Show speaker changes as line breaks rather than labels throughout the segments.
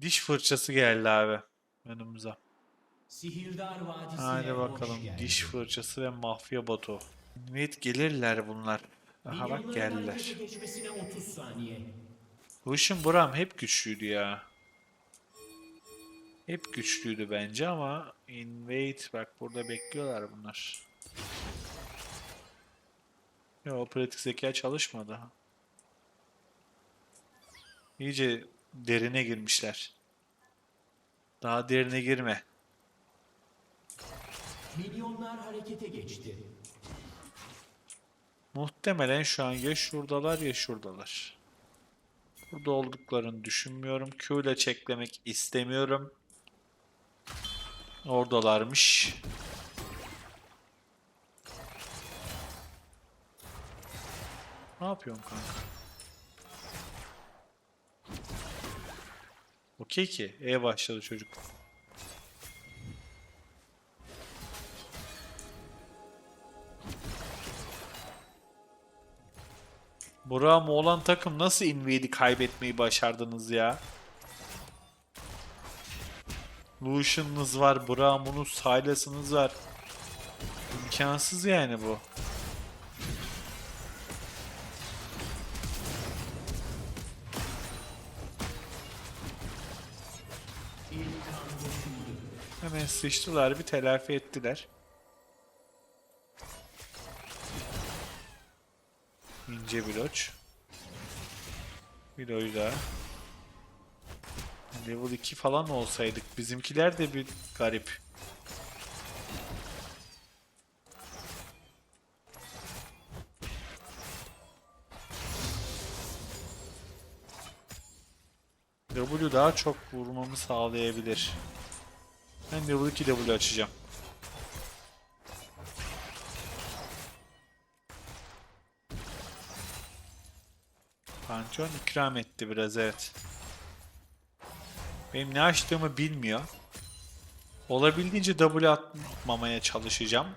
Diş fırçası geldi abi yanımıza.
Sihirdar Vadisi'ne
Hadi bakalım diş fırçası ve mafya botu. Evet gelirler bunlar. Aha bak geldiler.
harekete geçmesine 30 saniye.
Huşum Buram hep güçlüydü ya. Hep güçlüydü bence ama invade bak burada bekliyorlar bunlar. Yo pratik zeka çalışmadı. İyice derine girmişler. Daha derine girme.
Milyonlar harekete geçti.
Muhtemelen şu an ya şuradalar ya şuradalar. Burada olduklarını düşünmüyorum. Q ile çeklemek istemiyorum. Oradalarmış. Ne yapıyorsun kanka? Okey ki. E başladı çocuk. Burak'ım olan takım nasıl Invade'i kaybetmeyi başardınız ya? Lucian'ınız var, Burak'ım'unuz, Silas'ınız var. İmkansız yani bu. Hemen sıçtılar, bir telafi ettiler. İnce bloç. Bloğu da. Level 2 falan olsaydık. Bizimkiler de bir garip. W daha çok vurmamı sağlayabilir. Ben level 2 W açacağım. Pantheon ikram etti biraz evet. Benim ne açtığımı bilmiyor. Olabildiğince W atmamaya çalışacağım.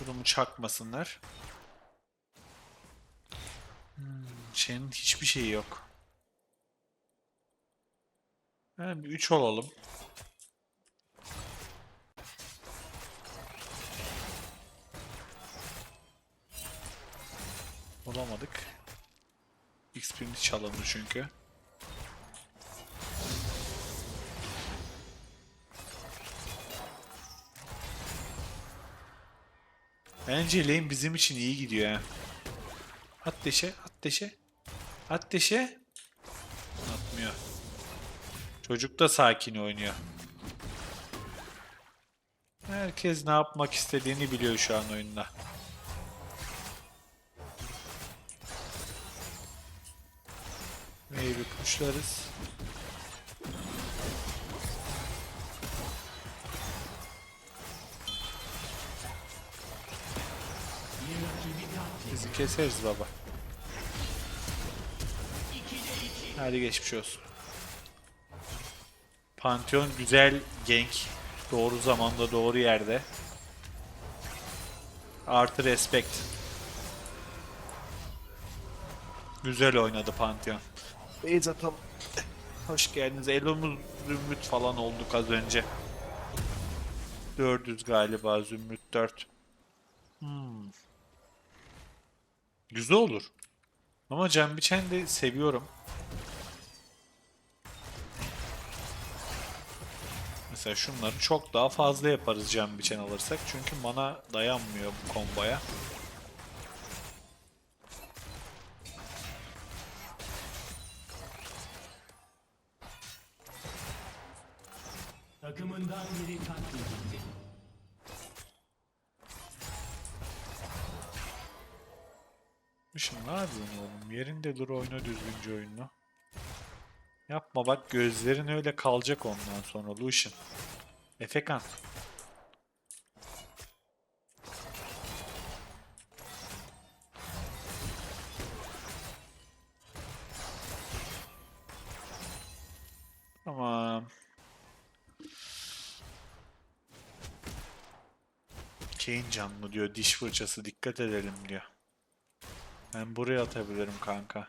Durumu çakmasınlar. Hmm, şeyin hiçbir şeyi yok. Yani bir 3 olalım. Olamadık. XP'miz çalındı çünkü. Bence lane bizim için iyi gidiyor ha. At deşe. At deşe. Atmıyor. Çocuk da sakin oynuyor. Herkes ne yapmak istediğini biliyor şu an oyunda. Wave'i pushlarız. Bizi keseriz baba. Hadi geçmiş olsun. Pantheon güzel gank. Doğru zamanda doğru yerde. Artı respect. Güzel oynadı Pantheon. Beyza tam hoş geldiniz. Elomuz zümrüt falan olduk az önce. 400 galiba zümrüt 4. Hmm. Güzel olur. Ama can biçen de seviyorum. Mesela şunları çok daha fazla yaparız can biçen alırsak. Çünkü mana dayanmıyor bu komboya.
Takımından biri katledildi.
Şimdi ne yapıyorsun oğlum? Yerinde dur oyna düzgünce oyunu. Yapma bak gözlerin öyle kalacak ondan sonra Lucian. Efekan. Canlı diyor. Diş fırçası dikkat edelim diyor. Ben buraya atabilirim kanka.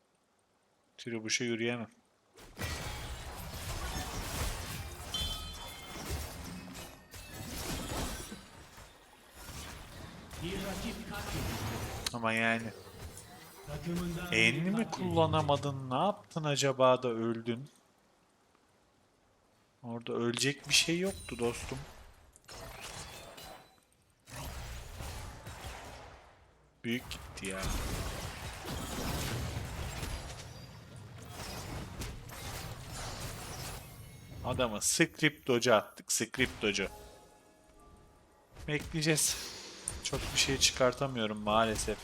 Tribuşa yürüyemem. Ama yani
biri
mi kullanamadın? Ne yaptın acaba da öldün? Orada ölecek bir şey yoktu dostum. Büyük gitti ya. Adama script dojo attık. Script dojo. Bekleyeceğiz. Çok bir şey çıkartamıyorum maalesef.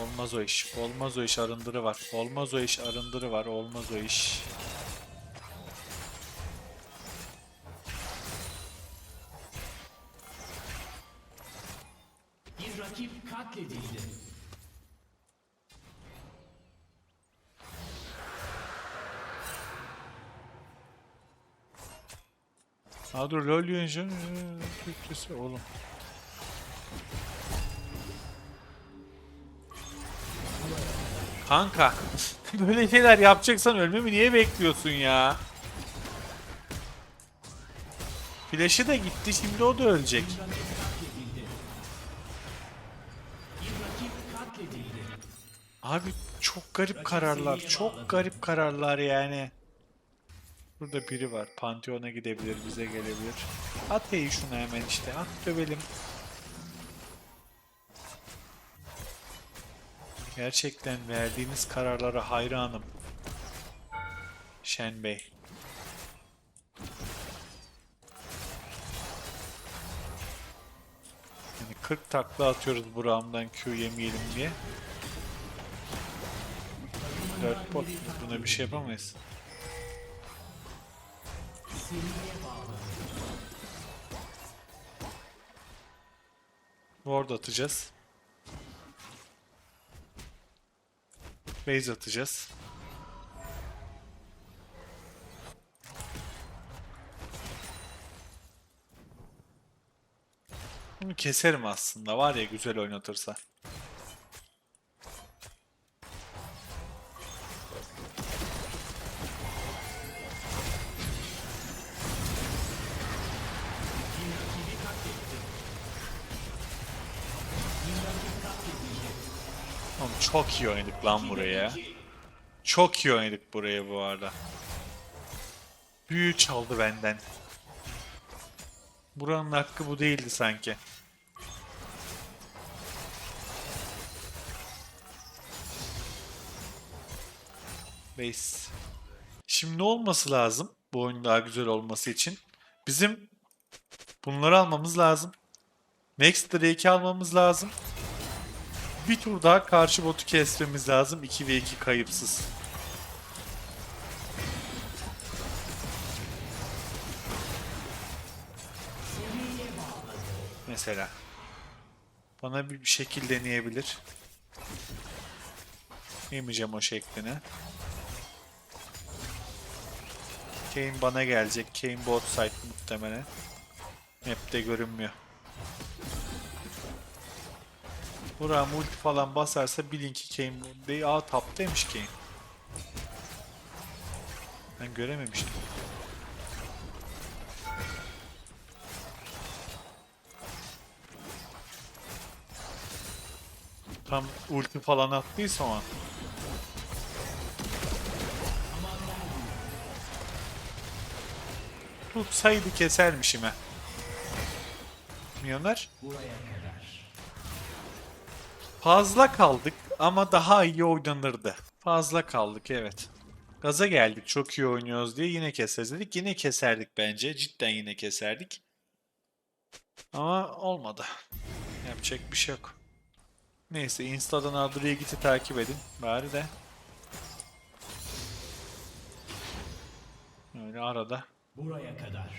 Olmaz o iş. Olmaz o iş arındırı var. Olmaz o iş arındırı var. Olmaz o iş.
Bir rakip katledildi.
Ha dur lol yayıncı. Türkçesi oğlum. Kanka. Böyle şeyler yapacaksan ölmemi niye bekliyorsun ya? Flash'ı da gitti şimdi o da ölecek. Abi çok garip kararlar. Çok garip kararlar yani. Burada biri var. Pantheon'a gidebilir, bize gelebilir. At hey şunu hemen işte. At dövelim. Gerçekten verdiğiniz kararlara hayranım. Shen Bey. Yani 40 takla atıyoruz buramdan Q yemeyelim diye. 4 pot buna bir şey yapamayız. Ward atacağız. Base atacağız. Bunu keserim aslında var ya güzel oynatırsa. Çok iyi oynadık lan buraya. Çok iyi oynadık buraya bu arada. Büyü çaldı benden. Buranın hakkı bu değildi sanki. Base. Şimdi ne olması lazım bu oyun daha güzel olması için? Bizim bunları almamız lazım. Next Drake'i almamız lazım. Bir tur daha karşı botu kesmemiz lazım. 2 ve 2 kayıpsız. Mesela. Bana bir şekil deneyebilir. Yemeyeceğim o şeklini. Kane bana gelecek. Kane bot side muhtemelen. Map'te görünmüyor. Buraya multi falan basarsa bilin ki Kane değil. Aa taptaymış Kane. Ben görememiştim. Tam ulti falan attıysa an. Tutsaydı kesermişim he. Milyonlar.
Buraya.
Fazla kaldık ama daha iyi oynanırdı. Fazla kaldık evet. Gaza geldik çok iyi oynuyoruz diye yine keseriz dedik. Yine keserdik bence. Cidden yine keserdik. Ama olmadı. Yapacak bir şey yok. Neyse Insta'dan Adri'ye giti takip edin. Bari de. Öyle arada
Buraya kadar.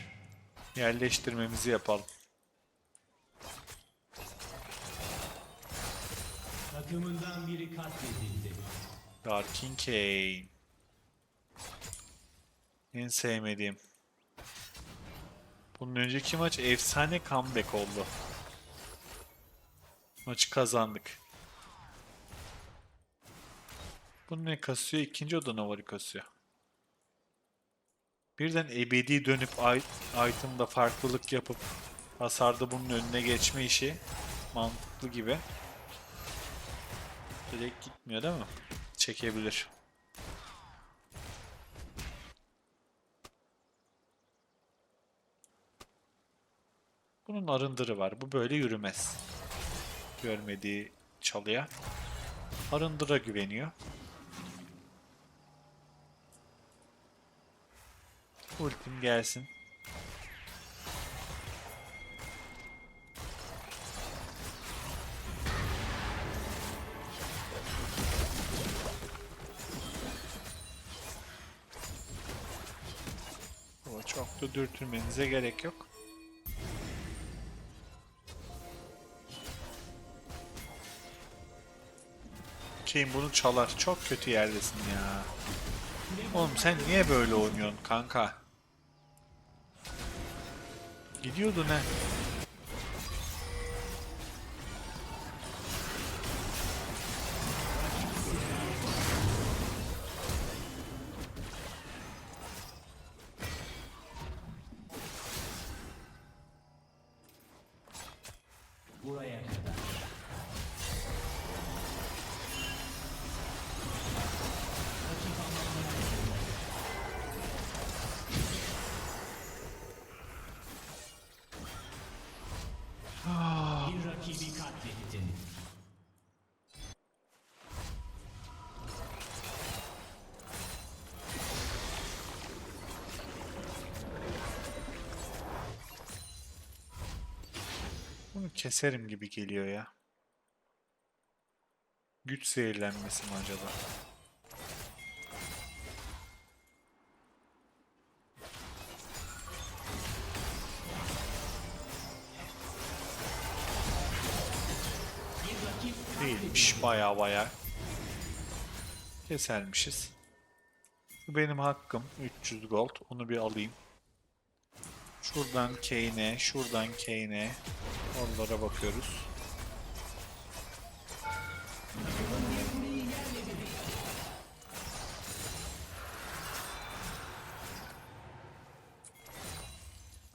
yerleştirmemizi yapalım.
Takımından biri katledildi.
Darkin Kane. En sevmediğim. Bunun önceki maç efsane comeback oldu. Maçı kazandık. Bu ne kasıyor? İkinci oda Navari kasıyor. Birden ebedi dönüp item'da farklılık yapıp hasarda bunun önüne geçme işi mantıklı gibi. Direkt gitmiyor değil mi? Çekebilir. Bunun arındırı var. Bu böyle yürümez. Görmediği çalıya. Arındıra güveniyor. Ultim gelsin. Çok da dürtülmenize gerek yok. Kane bunu çalar. Çok kötü yerdesin ya. Oğlum sen niye böyle oynuyorsun kanka? Gidiyordu ne? Keserim gibi geliyor ya. Güç zehirlenmesi mi acaba? Değilmiş baya baya. Kesermişiz. Bu benim hakkım. 300 gold. Onu bir alayım. Şuradan Kane'e, şuradan Kane'e. Oralara bakıyoruz.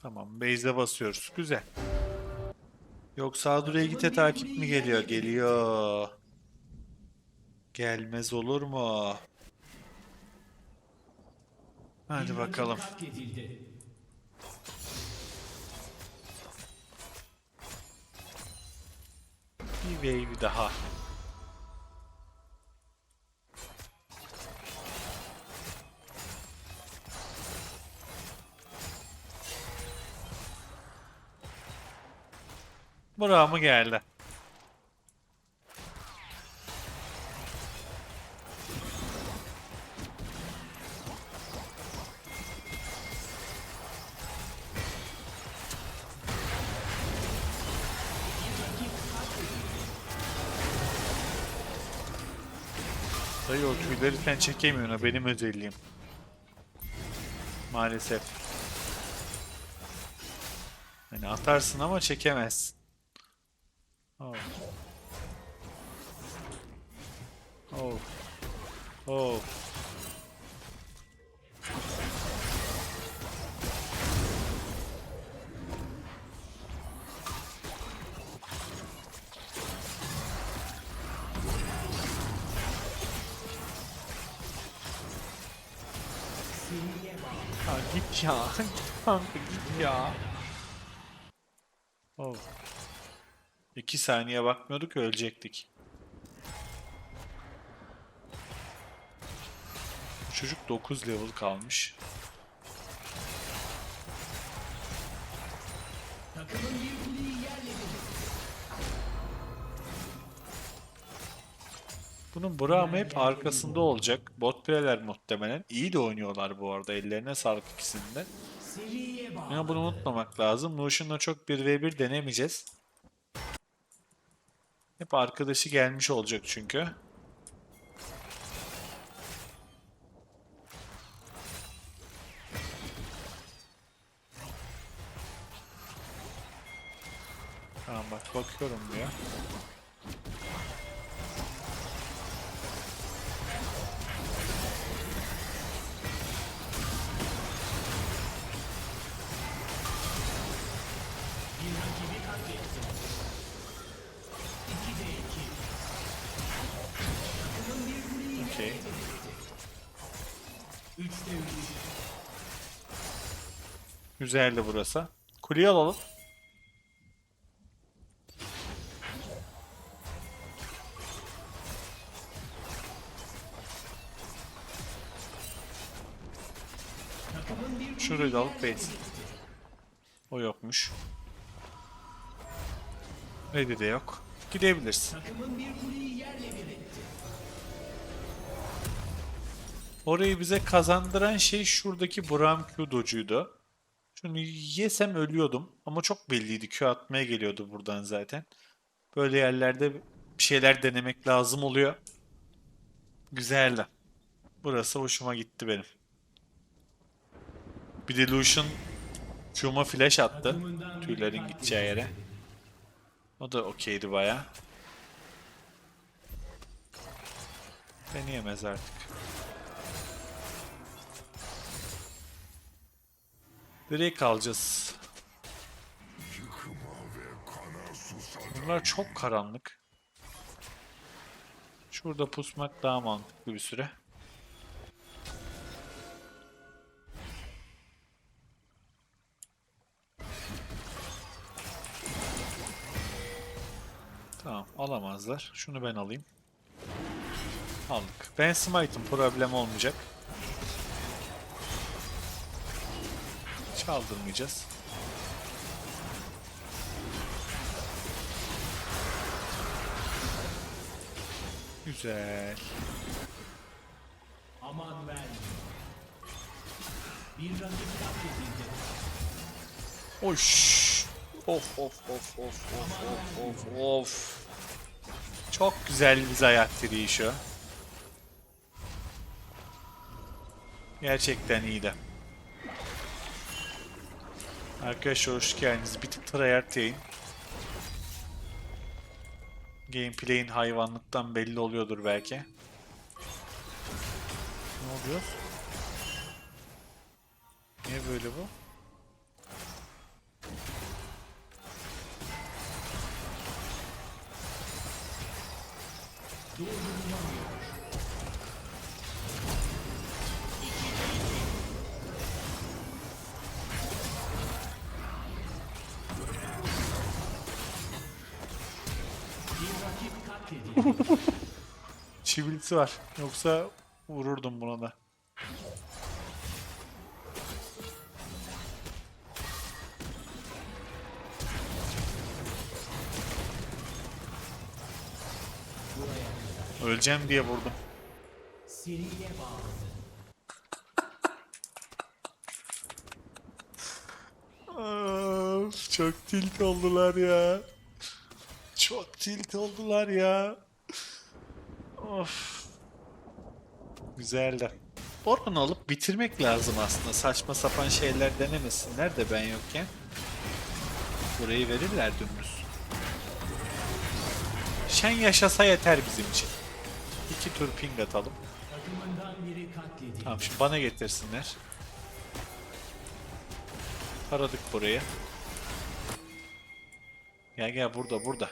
Tamam, base'e basıyoruz. Güzel. Yoksa Adura'ya gite takip mi geliyor? Geliyor. Gelmez olur mu? Hadi bakalım. Bir wave daha. Burak mı geldi? Çekemiyorsun o benim özelliğim. Maalesef. Hani atarsın ama çekemezsin. Oh. Oh. Oh. Ya. Kanka git ya. Oh. İki saniye bakmıyorduk ölecektik. Çocuk 9 level kalmış.
Takımın.
Bunun Braum hep arkasında olacak. Bot pireler muhtemelen. İyi de oynuyorlar bu arada. Ellerine sağlık ikisinin de.
Seriye bağlı.
Yani bunu unutmamak lazım. Lucian'la çok 1v1 denemeyeceğiz. Hep arkadaşı gelmiş olacak çünkü. Tamam bak bakıyorum diyor. Güzeldi burası. Kuleyi alalım. Şurayı da alıp base. O yokmuş. Ready de yok. Gidebilirsin. Orayı bize kazandıran şey şuradaki Braum Q dodge'uydu. Şunu yesem ölüyordum ama çok belliydi. Q atmaya geliyordu buradan zaten. Böyle yerlerde bir şeyler denemek lazım oluyor. Güzeldi. Burası hoşuma gitti benim. Bir de Lucian Q'ma flash attı. Tüylerin gideceği yere. O da okeydi baya. Deneyemez artık. Direkt alacağız. Bunlar çok karanlık. Şurada pusmak daha mantıklı bir süre. Tamam alamazlar. Şunu ben alayım. Aldık. Ben smite'ım problem olmayacak. Çaldırmayacağız. Güzel.
Aman vermiyor. Bir rakip katledildi.
Oş. Of of of of of of of of. Çok güzel bir zayak triği şu. Gerçekten iyiydi. Arkadaşlar hoş geldiniz. Bir tık tryhard yayın. Gameplay'in hayvanlıktan belli oluyordur belki. Ne oluyor? Niye böyle bu?
Bir
Çivilisi var. Yoksa vururdum buna da. Öleceğim diye vurdum. Of, çok tilt oldular ya. Çok tilt oldular ya. Of. Güzeldi. Oradan alıp bitirmek lazım aslında. Saçma sapan şeyler denemesinler de ben yokken. Burayı verirler dümdüz. Şen yaşasa yeter bizim için. İki tur ping atalım. Tamam şimdi bana getirsinler. Taradık burayı. Gel gel burada burada.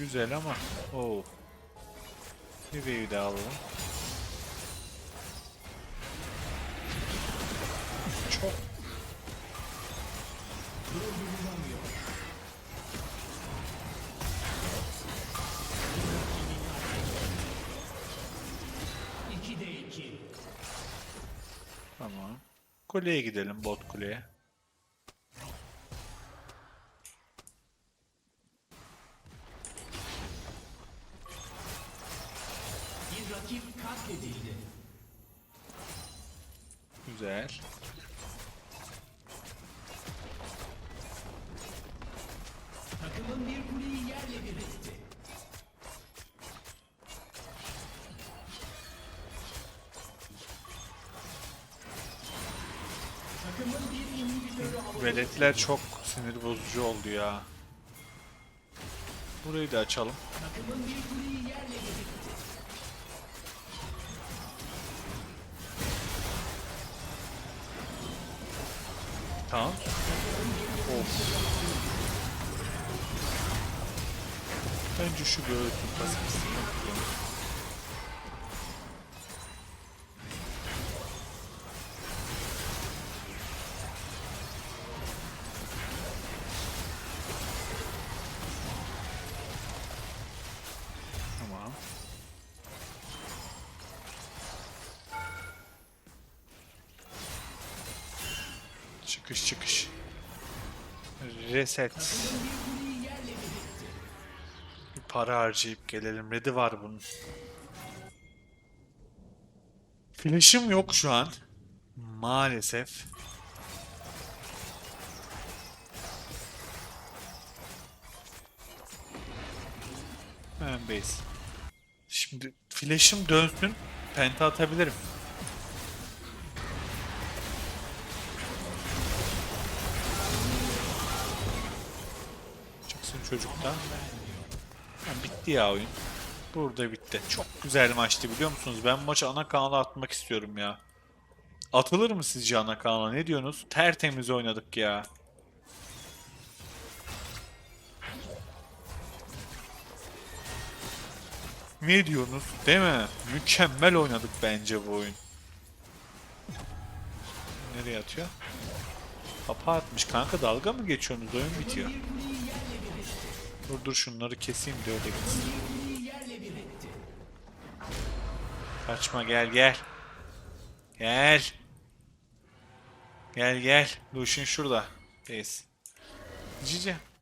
Güzel ama. Oo. Bir wave daha alalım. Çok. Tamam. Kuleye gidelim bot kuleye. Veletler çok sinir bozucu oldu ya. Burayı da açalım. Tamam. Of. Bence şu göğütün pasifisini yapalım. Çıkış çıkış. Reset. Bir para harcayıp gelelim. Red'i var bunun. Flash'ım yok şu an. Maalesef. Hemen base. Şimdi flash'ım dönsün. Penta atabilirim. Çocuktan. Ha, bitti ya oyun. Burada bitti. Çok güzel maçtı biliyor musunuz? Ben maçı ana kanala atmak istiyorum ya. Atılır mı sizce ana kanala? Ne diyorsunuz? Tertemiz oynadık ya. Ne diyorsunuz? Değil mi? Mükemmel oynadık bence bu oyun. Nereye atıyor? Kapa atmış. Kanka dalga mı geçiyorsunuz? Oyun bitiyor. Dur dur şunları keseyim de öyle gitsin. Kaçma gel gel. Gel. Gel gel. Duşun şurada. Reis. Cici.